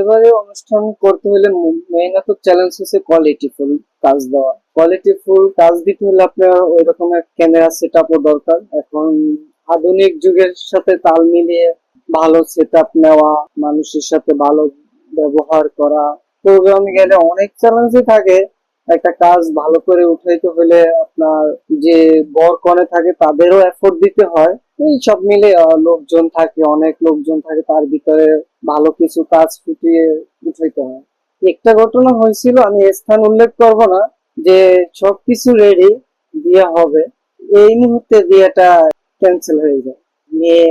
বিয়ে অনুষ্ঠান করতে হলে মেইনত চ্যালেঞ্জ হচ্ছে কোয়ালিটিফুল কাজ দেওয়া কোয়ালিটিফুল কাজ দিতে হলে আপনার ওই রকমের ক্যামেরা সেট আপও দরকার। এখন আধুনিক যুগের সাথে তাল মিলিয়ে ভালো সেট আপ নেওয়া, মানুষের সাথে ভালো ব্যবহার করা। প্রোগ্রামে গেলে অনেক চ্যালেঞ্জই থাকে। একটা কাজ ভালো করে উঠাইতে হলে আপনার যে বর কনে থাকে তাদেরও এফোর্ট দিতে হয়। এই সব মিলে লোকজন থাকে, অনেক লোকজন থাকে, তার ভিতরে ভালো কিছু কাজ ফুটিয়ে উঠাইতে হয়। একটা ঘটনা হয়েছিল, আমি স্থান উল্লেখ করব না, যে সবকিছু রেডি বিয়ে হবে। এই মুহূর্তে বিয়েটা ক্যান্সেল হয়ে যায়। মেয়ে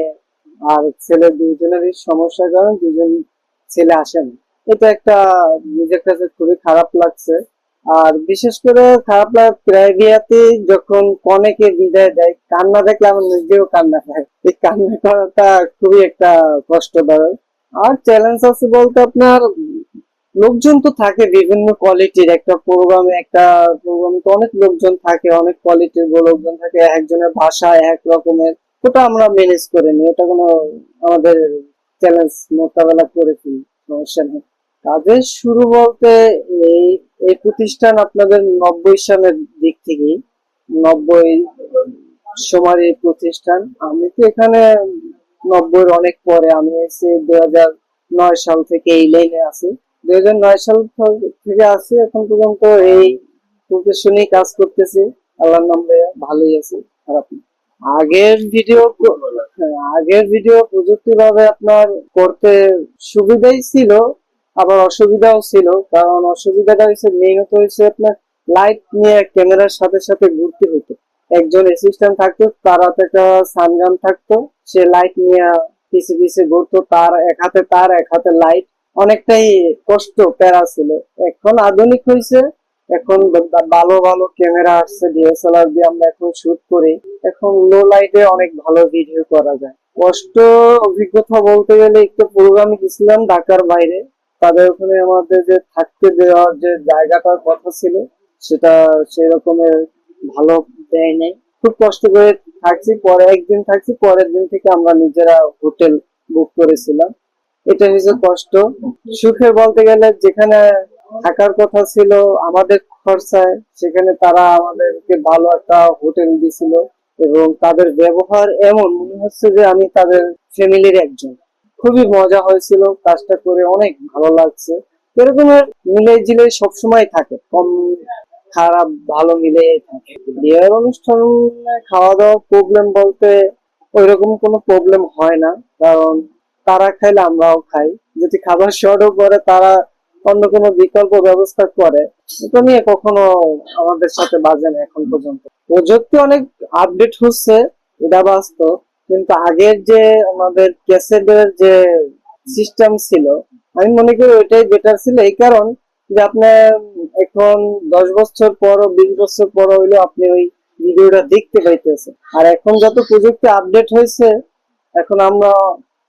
আর ছেলে দুজনেরই সমস্যার কারণে, দুজন ছেলে আসেন। এটা একটা নিজের কাছে খুবই খারাপ লাগছে। আর বিশেষ করে খারাপ লাগে প্রায় বিয়াতে যখন কনেকে বিদায় দেয়, কান্না দেখলে আমার নিজেও কান্না পায় এই কান্না করাটা খুবই একটা কষ্টদায়ক। আর চ্যালেঞ্জ আছে বলতে আপনার, লোকজন তো থাকে বিভিন্ন কোয়ালিটির একটা প্রোগ্রামে একটা প্রোগ্রামে তো অনেক লোকজন থাকে, অনেক কোয়ালিটির লোকজন থাকে, একজনের ভাষা এক রকমের। ওটা আমরা ম্যানেজ করে নিই, ওটা কোনো আমাদের চ্যালেঞ্জ মোকাবেলা করে ফেলি, সমস্যা নেই। কাজের শুরু বলতে এই এই প্রতিষ্ঠান আপনাদের নব্বই সালের দিক থেকেই নব্বই সময়ের এই প্রতিষ্ঠান। আমি তো এখানে নব্বইয়ের অনেক পরে আমি এসে দু নয় সাল থেকে এই লাইনে আছি। দু নয় সাল থেকে আছি এখন পর্যন্ত এই প্রফেশনেই কাজ করতেছি। আল্লাহর নামে ভালোই আছে খারাপ। আগের ভিডিও হ্যাঁ, আগের ভিডিও প্রযুক্তিভাবে আপনার করতে সুবিধাই ছিল আবার অসুবিধাও ছিল, কারণ অসুবিধাটা হচ্ছে মেইনত হয়েছে আপনার লাইট নিয়ে ক্যামেরার সাথে সাথে ঘুরতে হতো। একজন অ্যাসিস্ট্যান্ট থাকতো, তার হাতে একটা সানগান থাকতো, সে লাইট নিয়ে পিছে পিছে ঘুরতো, তার এক হাতে তার, এক হাতে লাইট অনেকটাই কষ্ট, প্যারা ছিল। এখন আধুনিক হয়েছে, এখন ভালো ভালো ক্যামেরা আসছে ডিএসএলআর দিয়ে আমরা এখন শুট করি। এখন লো লাইটে অনেক ভালো ভিডিও করা যায়। কষ্ট, অভিজ্ঞতা বলতে গেলে একটু প্রোগ্রামে গেছিলাম ঢাকার বাইরে। তাদের ওখানে আমাদের যে থাকতে দেওয়ার যে জায়গাটার কথা ছিল, সেটা সেই রকমের ভালো দেয় নাই। খুব কষ্ট করে থাকছি, পরে একদিন থাকছি, পরের দিন থেকে আমরা নিজেরা হোটেল বুক করেছিলাম। এটা হচ্ছে কষ্ট। সুখের বলতে গেলে যেখানে থাকার কথা ছিল, আমাদের খরচায় সেখানে তারা আমাদেরকে ভালো একটা হোটেল দিছিল এবং তাদের ব্যবহার এমন, মনে হচ্ছে যে আমি তাদের ফ্যামিলির একজন। খুবই মজা হয়েছিল, কাজটা করে অনেক ভালো লাগছে। এরকমের মিলে জিলে সবসময় থাকে, কম খারাপ ভালো মিলে থাকে। বিয়ের অনুষ্ঠানে খাওয়া দাওয়া প্রবলেম বলতে ওইরকম কোনো প্রবলেম হয় না, কারণ তারা খাইলে আমরাও খাই। যদি খাবার শর্টও করে তারা অন্য কোনো বিকল্প ব্যবস্থা করে। এটা নিয়ে কখনো আমাদের সাথে বাজে না এখন পর্যন্ত। প্রযুক্তি অনেক আপডেট হচ্ছে, এটা বাস্তব। কিন্তু আগের যে আমাদের ক্যাসেটের যে সিস্টেম ছিল, আমি মনে করি ওইটাই বেটার ছিল। এই কারণ যে আপনার এখন দশ বছর পর বিশ বছর পর হইলেও আপনি ওই ভিডিওটা দেখতে পাইতেছেন। আর এখন যত প্রযুক্তি আপডেট হয়েছে এখন আমরা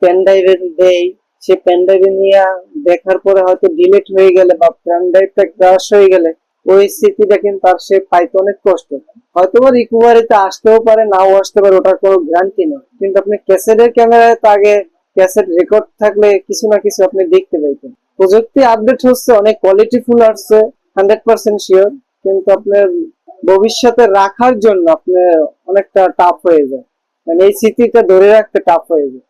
পেন ড্রাইভে দেই। সে পেন ড্রাইভে নিয়ে দেখার পরে হয়তো ডিলিট হয়ে গেলে বা পেন ড্রাইভটা ক্রাশ হয়ে গেলে ওই স্মৃতিটা কিন্তু আর সে পাইতে অনেক কষ্ট। হয়তো বা রিকভারিতে আসতেও পারে, নাও আসতে পারে, ওটার কোনো গ্যারান্টি কিন্তু আপনি ক্যাসেটের ক্যামেরায় তো আগে ক্যাসেট রেকর্ড থাকলে কিছু না কিছু আপনি দেখতে পাইতেন। প্রযুক্তি আপডেট হচ্ছে, অনেক কোয়ালিটিফুল আসছে হান্ড্রেড পার্সেন্ট শিওর কিন্তু আপনার ভবিষ্যতে রাখার জন্য আপনার অনেকটা টাফ হয়ে যায়। মানে এই স্মৃতিটা ধরে রাখতে টাফ হয়ে যায়।